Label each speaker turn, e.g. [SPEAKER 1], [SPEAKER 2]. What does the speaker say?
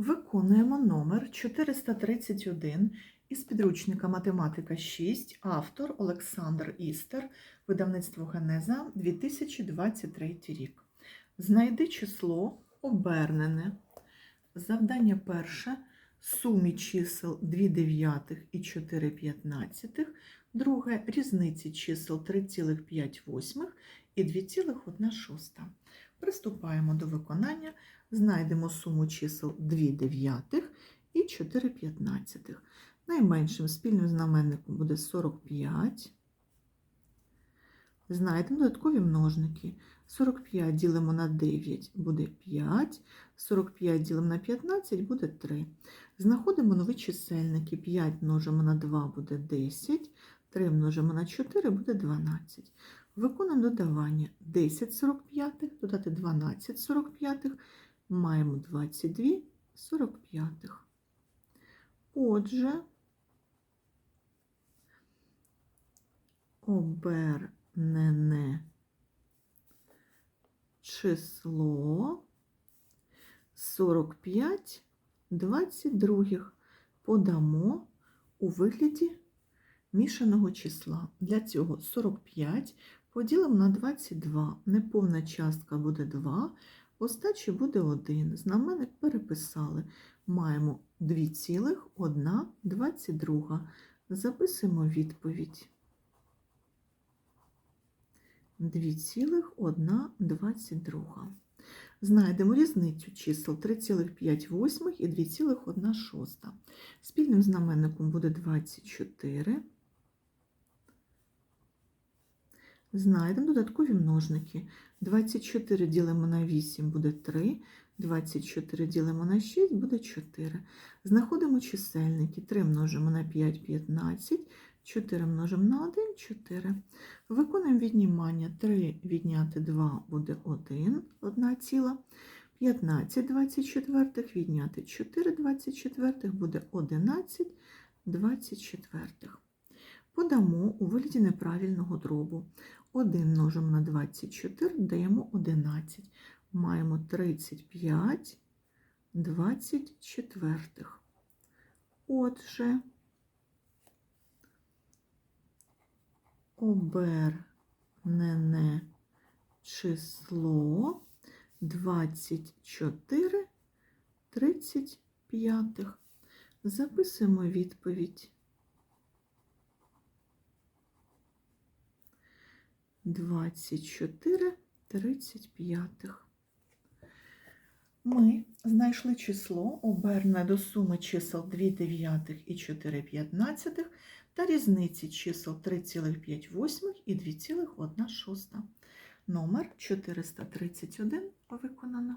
[SPEAKER 1] Виконуємо номер 431 із підручника Математика 6, автор Олександр Істер, видавництво Генеза 2023 рік. Знайди число обернене. Завдання перше сумі чисел 2 дев'ятих і 4 п'ятнадцятих. Друге різниці чисел 3,5 і 2,1. Приступаємо до виконання. Знайдемо суму чисел 2 дев'ятих і 4 п'ятнадцятих. Найменшим спільним знаменником буде 45. Знайдемо додаткові множники. 45 ділимо на 9 буде 5, 45 ділимо на 15 буде 3. Знаходимо нові чисельники. 5 множимо на 2 буде 10, 3 множимо на 4 буде 12. Виконуємо додавання 10 45, додати 12 45, маємо 22 45. Отже, обернене число 45 22 подамо у вигляді мішаного числа. Для цього 45 поділимо на 22. Неповна частка буде 2, остачі буде 1. Знаменник переписали. Маємо 2,1 22. Записуємо відповідь. 2,1 22. Знайдемо різницю чисел 3,5 і 2,1 шоста. Спільним знаменником буде 24. Знайдемо додаткові множники. 24 ділимо на 8 буде 3, 24 ділимо на 6 буде 4. Знаходимо чисельники. 3 множимо на 5 – 15, 4 множимо на 1 – 4. Виконуємо віднімання. 3 відняти 2 буде 1, 1 ціла. 15 24 відняти 4 24 буде 11 24. Подамо у вигляді неправильного дробу. 1 множимо на 24, даємо 11. Маємо 35 24. Отже, обернене число 24 35. Записуємо відповідь. 24 35. Ми знайшли число оберне до суми чисел 2 дев'ятих і 4 п'ятнадцятих та різниці чисел 3,5 і 2,1 шоста. Номер 431 виконано.